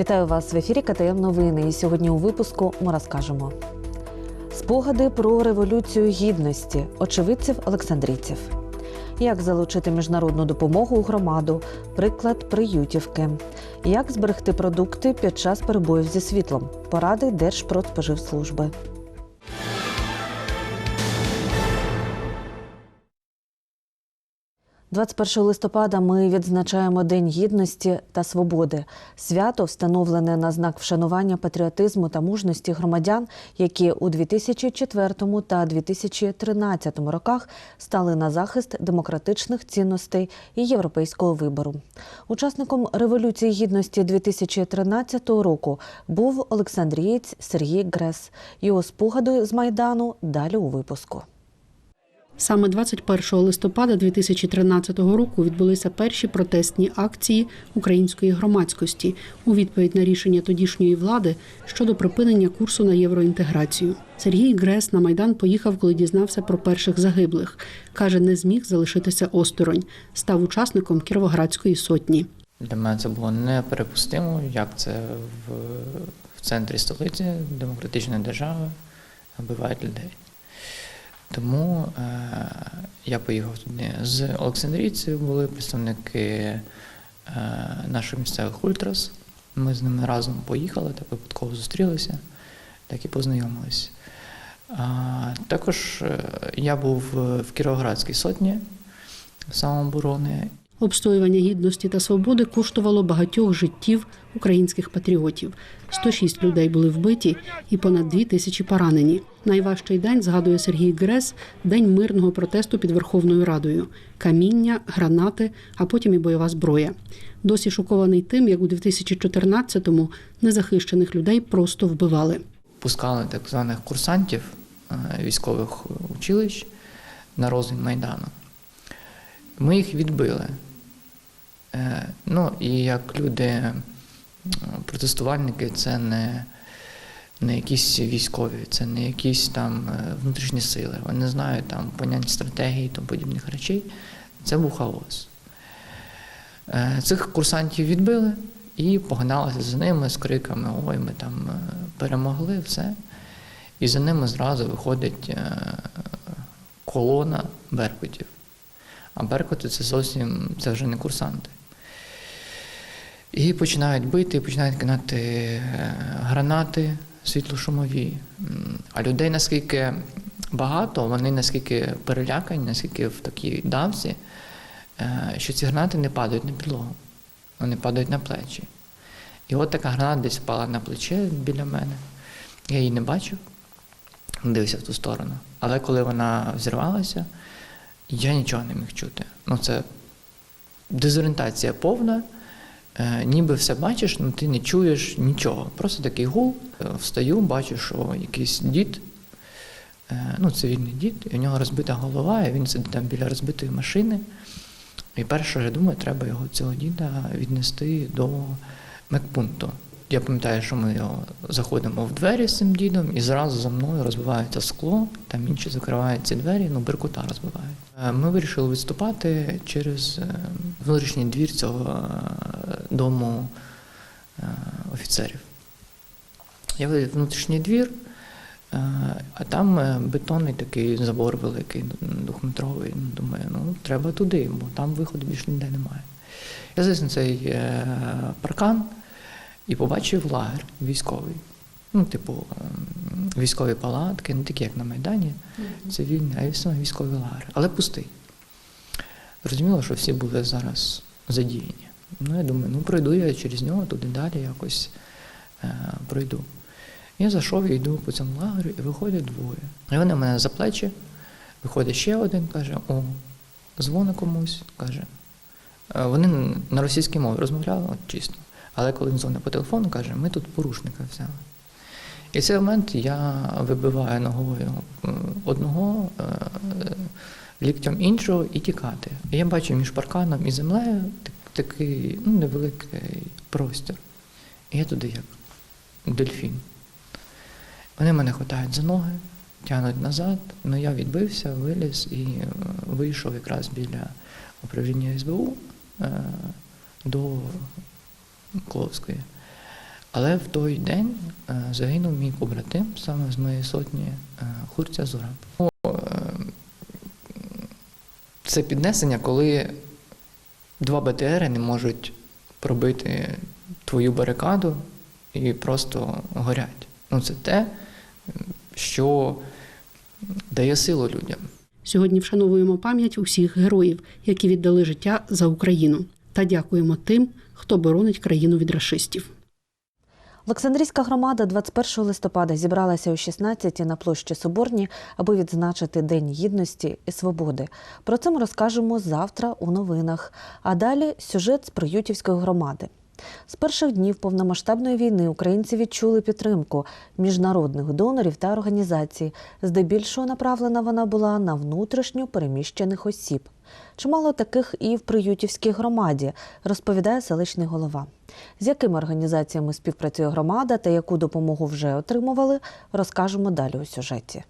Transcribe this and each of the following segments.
Вітаю вас в ефірі КТМ Новини. І сьогодні у випуску ми розкажемо спогади про революцію гідності очевидців Олександрійців. Як залучити міжнародну допомогу у громаду, приклад приютівки, як зберегти продукти під час перебоїв зі світлом, поради Держпродспоживслужби. – 21 листопада ми відзначаємо День гідності та свободи. Свято встановлене на знак вшанування патріотизму та мужності громадян, які у 2004 та 2013 роках стали на захист демократичних цінностей і європейського вибору. Учасником революції гідності 2013 року був Олександрієць Сергій Грес. Його спогади з майдану далі у випуску. Саме 21 листопада 2013 року відбулися перші протестні акції української громадськості у відповідь на рішення тодішньої влади щодо припинення курсу на євроінтеграцію. Сергій Грес на майдан поїхав, коли дізнався про перших загиблих. каже, не зміг залишитися осторонь. Став учасником Кіровоградської сотні. Для мене це було неперепустимо, як це в, в центрі столиці демократичної держави вбивають людей. Тому е, я поїхав туди з Олександрійців, були представники е, наших місцевих ультрас. Ми з ними разом поїхали, так випадково зустрілися, так і познайомились. А, також е, я був в Кіровоградській сотні самооборони Обстоювання гідності та свободи коштувало багатьох життів українських патріотів. 106 людей були вбиті і понад 2 тисячі поранені. Найважчий день згадує Сергій Грес день мирного протесту під Верховною Радою: каміння, гранати, а потім і бойова зброя. Досі шокований тим, як у 2014-му незахищених людей просто вбивали. пускали так званих курсантів е, військових училищ на розвід Майдану. Ми їх відбили. Е, Ну і як люди, е, протестувальники, це не, не якісь військові, це не якісь там е, внутрішні сили. Вони знають там понять стратегії тому подібних речей. Це був хаос. Цих курсантів відбили і погналися за ними з криками Ой, ми там перемогли, все. І за ними зразу виходить колона беркутів. А беркути це зовсім це вже не курсанти. І починають бити, починають кидати е, гранати світлошумові. А людей наскільки багато, вони наскільки перелякані, наскільки в такій давці, е, що ці гранати не падають на підлогу, вони падають на плечі. І от така граната десь впала на плече біля мене. Я її не бачив, дивився в ту сторону. Але коли вона взірвалася, я нічого не міг чути. Ну, це дезорієнтація повна. Е, ніби все бачиш, але ти не чуєш нічого. Просто такий гул. Е, Встаю, бачу, що якийсь дід, е, ну, цивільний дід, і в нього розбита голова, і він сидить там біля розбитої машини. І перше, що я думаю, треба його цього діда віднести до медпункту. Я пам'ятаю, що ми заходимо в двері з цим дідом, і зразу за мною розбивається скло, там інші закривають ці двері, ну беркута розбивають. Е, Ми вирішили відступати через е, внутрішній двір цього е, дому е, офіцерів. Я в внутрішній двір, е, а там е, бетонний такий забор великий, двохметровий. Ну, Думаю, ну треба туди, бо там виходу більше ніде немає. Я заліз цей е, паркан і побачив лагер військовий. Ну, типу, ем, військові палатки, не такі, як на Майдані, цивільні, а саме військовий лагер, але пустий. Зрозуміло, що всі були зараз задіяні. Ну, я думаю, ну пройду я через нього туди далі якось е, пройду. Я зайшов і йду по цьому лагерю, і виходять двоє. І вони мене за плечі, виходить ще один, каже, о, дзвони комусь, каже. Е, Вони на російській мові розмовляли, от чисто. Але коли він дзвонить по телефону, каже, ми тут порушника взяли. І в цей момент я вибиваю ногою е, одного, е, ліктем іншого і тікати. І я бачу між парканом і землею такий ну, невеликий простір. І я туди як дельфін. Вони мене хватають за ноги, тягнуть назад, ну я відбився, виліз і е, вийшов якраз біля управління СБУ до Кловської. Але в той день е, загинув мій побратим саме з моєї сотні е, Хурця Зура. Е, Це піднесення, коли два БТРи не можуть пробити твою барикаду і просто горять. Ну, це те, що дає силу людям. Сьогодні вшановуємо пам'ять усіх героїв, які віддали життя за Україну, та дякуємо тим, хто боронить країну від рашистів. Олександрійська громада 21 листопада зібралася о 16 на площі Соборні, аби відзначити День гідності і свободи. Про це ми розкажемо завтра у новинах. А далі сюжет з Приютівської громади. З перших днів повномасштабної війни українці відчули підтримку міжнародних донорів та організацій. Здебільшого направлена вона була на внутрішньо переміщених осіб. Чимало таких і в Приютівській громаді, розповідає селищний голова. З якими організаціями співпрацює громада та яку допомогу вже отримували, розкажемо далі у сюжеті.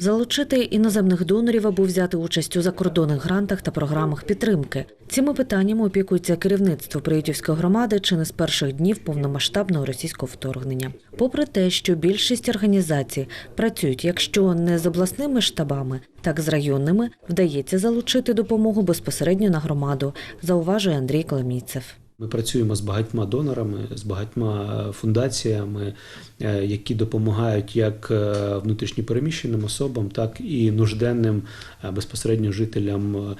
Залучити іноземних донорів або взяти участь у закордонних грантах та програмах підтримки. Цими питаннями опікується керівництво Приютівської громади чи не з перших днів повномасштабного російського вторгнення. Попри те, що більшість організацій працюють, якщо не з обласними штабами, так з районними, вдається залучити допомогу безпосередньо на громаду, зауважує Андрій Коломійцев. Ми працюємо з багатьма донорами, з багатьма фундаціями, е, які допомагають як е, внутрішньопереміщеним особам, так і нужденним е, безпосередньо жителям е,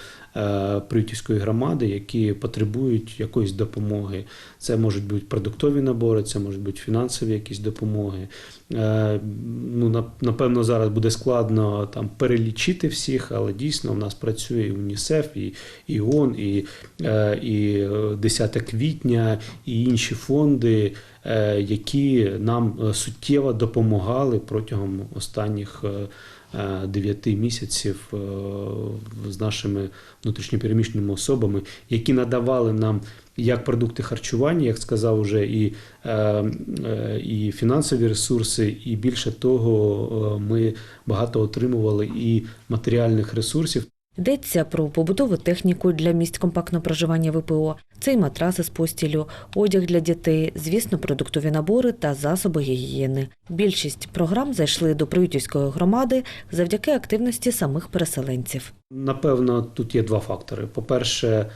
Приютівської громади, які потребують якоїсь допомоги. Це можуть бути продуктові набори, це можуть бути фінансові якісь допомоги. Е, Ну, напевно, зараз буде складно там перелічити всіх, але дійсно в нас працює і УНІСЕФ, і, ООН, і, е, і е, 10 квітня, і інші фонди, е, які нам е, суттєво допомагали протягом останніх. Е, 9 місяців е, з нашими внутрішньопереміщеними особами, які надавали нам як продукти харчування, як сказав уже, і, е, і фінансові ресурси, і більше того, ми багато отримували і матеріальних ресурсів. Йдеться про побутову техніку для місць компактного проживання ВПО, це й матраси з постілю, одяг для дітей, звісно, продуктові набори та засоби гігієни. Більшість програм зайшли до Приютівської громади завдяки активності самих переселенців. Напевно, тут є два фактори. По-перше, е,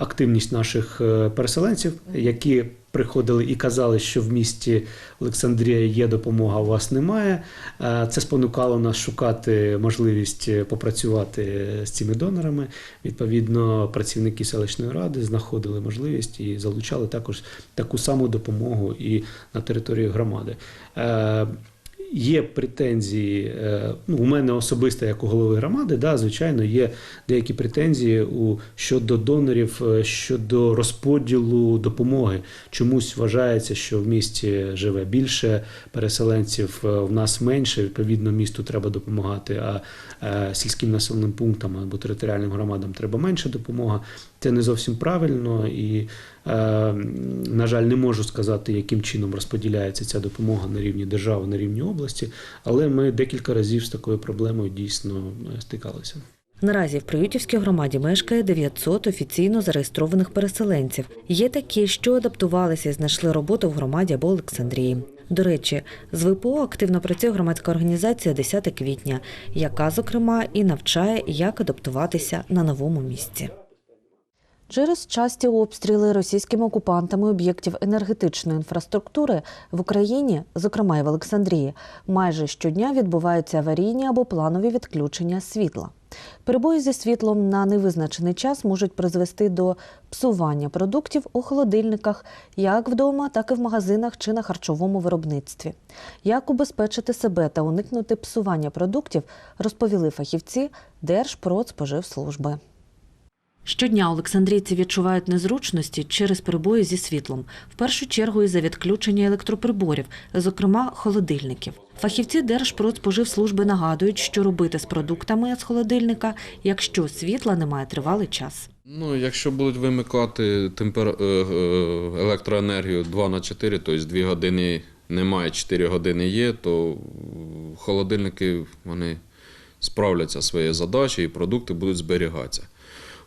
активність наших е, переселенців, які приходили і казали, що в місті Олександрія є допомога, а у вас немає. Е, Це спонукало нас шукати можливість е, попрацювати з цими донорами. Відповідно, працівники селищної ради знаходили можливість і залучали також таку саму допомогу і на території громади. Є претензії, е, ну, у мене особисто як у голови громади, да, звичайно, є деякі претензії у, щодо донорів, е, щодо розподілу допомоги. Чомусь вважається, що в місті живе більше переселенців, е, в нас менше. Відповідно, місту треба допомагати, а сільським населеним пунктам або територіальним громадам треба менше допомога. Це не зовсім правильно і, е, на жаль, не можу сказати, яким чином розподіляється ця допомога на рівні держави, на рівні області, але ми декілька разів з такою проблемою дійсно е, стикалися. Наразі в Приютівській громаді мешкає 900 офіційно зареєстрованих переселенців. Є такі, що адаптувалися і знайшли роботу в громаді або Олександрії. До речі, з ВПО активно працює громадська організація 10 квітня, яка, зокрема, і навчає, як адаптуватися на новому місці. Через часті обстріли російськими окупантами об'єктів енергетичної інфраструктури в Україні, зокрема і в Олександрії, майже щодня відбуваються аварійні або планові відключення світла. Перебої зі світлом на невизначений час можуть призвести до псування продуктів у холодильниках як вдома, так і в магазинах чи на харчовому виробництві. Як убезпечити себе та уникнути псування продуктів, розповіли фахівці Держпродспоживслужби. Щодня олександрійці відчувають незручності через перебої зі світлом, в першу чергу із за відключення електроприборів, зокрема холодильників. Фахівці Держпродспоживслужби нагадують, що робити з продуктами з холодильника, якщо світла немає тривалий час. Ну, якщо будуть вимикати темпер... е, е, електроенергію 2 на 4, тобто 2 години немає, 4 години є, то холодильники вони справляться своєю задачею і продукти будуть зберігатися.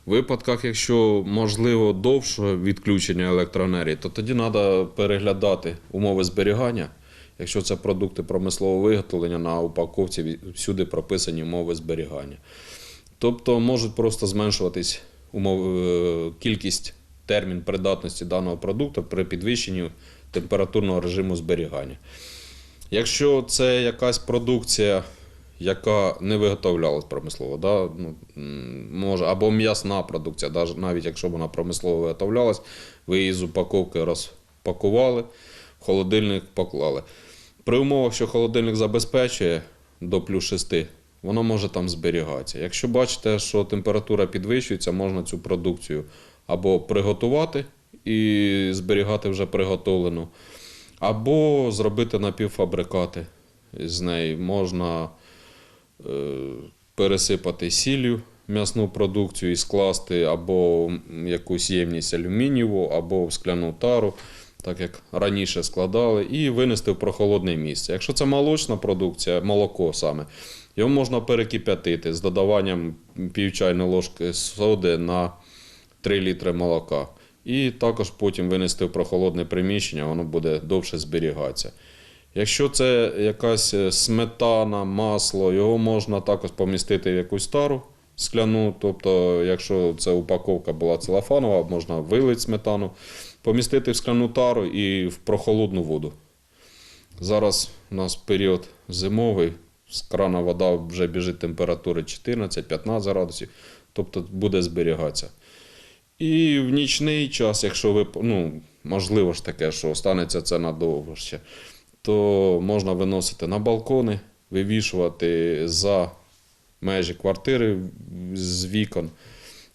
Випадках, якщо можливо довше відключення електроенергії, то тоді треба переглядати умови зберігання. Якщо це продукти промислового виготовлення, на упаковці всюди прописані умови зберігання. Тобто можуть просто зменшуватись умов, е, кількість термін придатності даного продукту при підвищенні температурного режиму зберігання. Якщо це якась продукція, яка не виготовлялась промислово, да, ну, може, або м'ясна продукція, навіть якщо вона промислово виготовлялась, ви її з упаковки розпакували, в холодильник поклали. При умовах, що холодильник забезпечує до плюс 6, воно може там зберігатися. Якщо бачите, що температура підвищується, можна цю продукцію або приготувати і зберігати вже приготовлену, або зробити напівфабрикати з неї. Можна пересипати сіллю м'ясну продукцію і скласти або якусь ємність алюмінієву, або в скляну тару, так як раніше складали, і винести в прохолодне місце. Якщо це молочна продукція, молоко саме, його можна перекип'ятити з додаванням пів чайної ложки соди на 3 літри молока. І також потім винести в прохолодне приміщення, воно буде довше зберігатися. Якщо це якась е, сметана, масло, його можна також помістити в якусь тару скляну. Тобто, якщо це упаковка була целофанова, можна вилити сметану, помістити в скляну тару і в прохолодну воду. Зараз у нас період зимовий, з крана вода вже біжить температури 14-15 градусів, тобто буде зберігатися. І в нічний час, якщо ви, ну, можливо ж таке, що станеться це надовго ще, то можна виносити на балкони, вивішувати за межі квартири з вікон.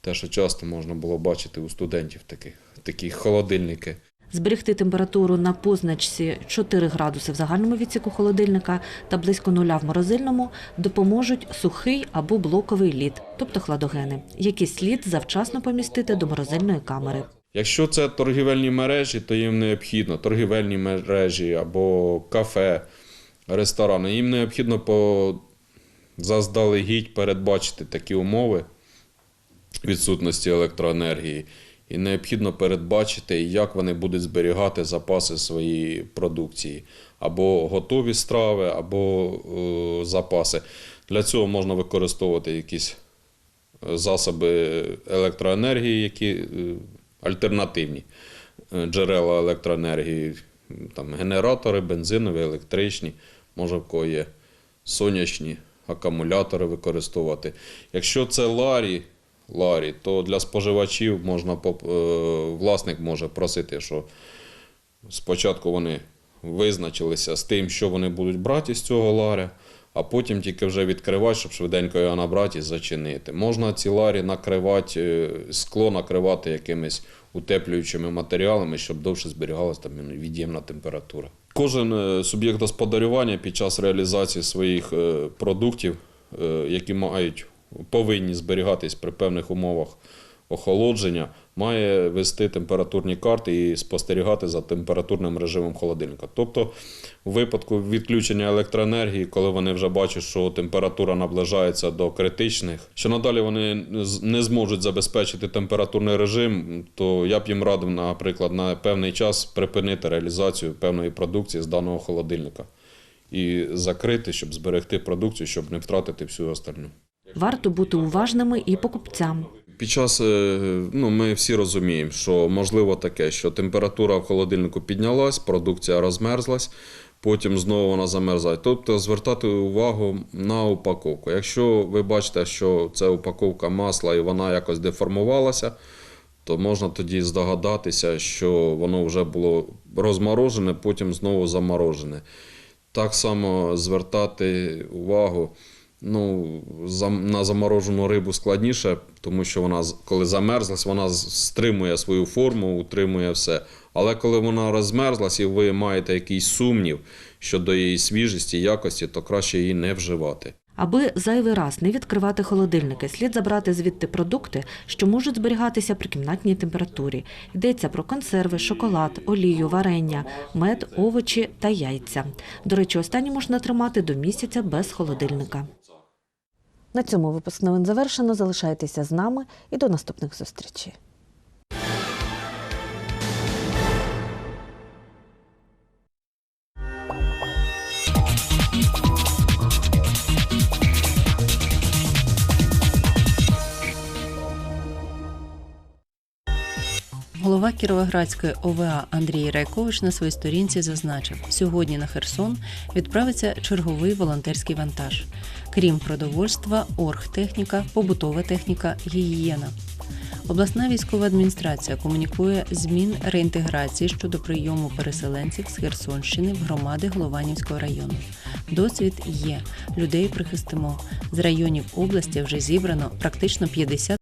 Те, що часто можна було бачити у студентів такі, такі холодильники. Зберегти температуру на позначці 4 градуси в загальному відсіку холодильника та близько нуля в морозильному допоможуть сухий або блоковий лід, тобто хладогени, які слід завчасно помістити до морозильної камери. Якщо це торгівельні мережі, то їм необхідно торгівельні мережі або кафе, ресторани, їм необхідно по заздалегідь передбачити такі умови відсутності електроенергії. І необхідно передбачити, як вони будуть зберігати запаси своєї продукції, або готові страви, або е, запаси. Для цього можна використовувати якісь засоби електроенергії, які е, альтернативні е, джерела електроенергії, там, генератори, бензинові, електричні, може в кого є сонячні акумулятори використовувати. Якщо це ларі, ларі то для споживачів можна е, власник може просити, що спочатку вони визначилися з тим, що вони будуть брати з цього ларя, а потім тільки вже відкривати, щоб швиденько його набрати і зачинити. Можна ці ларі накривати, е, скло накривати якимись утеплюючими матеріалами, щоб довше зберігалася там від'ємна температура. Кожен е, суб'єкт господарювання під час реалізації своїх е, продуктів, які мають повинні зберігатись при певних умовах охолодження, має вести температурні карти і спостерігати за температурним режимом холодильника. Тобто, у випадку відключення електроенергії, коли вони вже бачать, що температура наближається до критичних, що надалі вони не зможуть забезпечити температурний режим, то я б їм радив, наприклад, на певний час припинити реалізацію певної продукції з даного холодильника і закрити, щоб зберегти продукцію, щоб не втратити всю остальну. Варто бути уважними і покупцям. Під час, е, ну, ми всі розуміємо, що можливо таке, що температура в холодильнику піднялась, продукція розмерзлась, потім знову вона замерзає. Тобто звертати увагу на упаковку. Якщо ви бачите, що це упаковка масла і вона якось деформувалася, то можна тоді здогадатися, що воно вже було розморожене, потім знову заморожене. Так само звертати увагу. Ну, на заморожену рибу складніше, тому що вона, коли замерзлась, вона стримує свою форму, утримує все. Але коли вона розмерзлась і ви маєте якийсь сумнів щодо її свіжості, якості, то краще її не вживати. Аби зайвий раз не відкривати холодильники, слід забрати звідти продукти, що можуть зберігатися при кімнатній температурі. Йдеться про консерви, шоколад, олію, варення, мед, овочі та яйця. До речі, останні можна тримати до місяця без холодильника. На цьому випуск новин завершено. Залишайтеся з нами і до наступних зустрічей. Голова Кіровоградської ОВА Андрій Райкович на своїй сторінці зазначив, сьогодні на Херсон відправиться черговий волонтерський вантаж. Крім продовольства, оргтехніка, побутова техніка, гігієна. Обласна військова адміністрація комунікує змін реінтеграції щодо прийому переселенців з Херсонщини в громади Голованівського району. Досвід є. Людей прихистимо. З районів області вже зібрано практично 50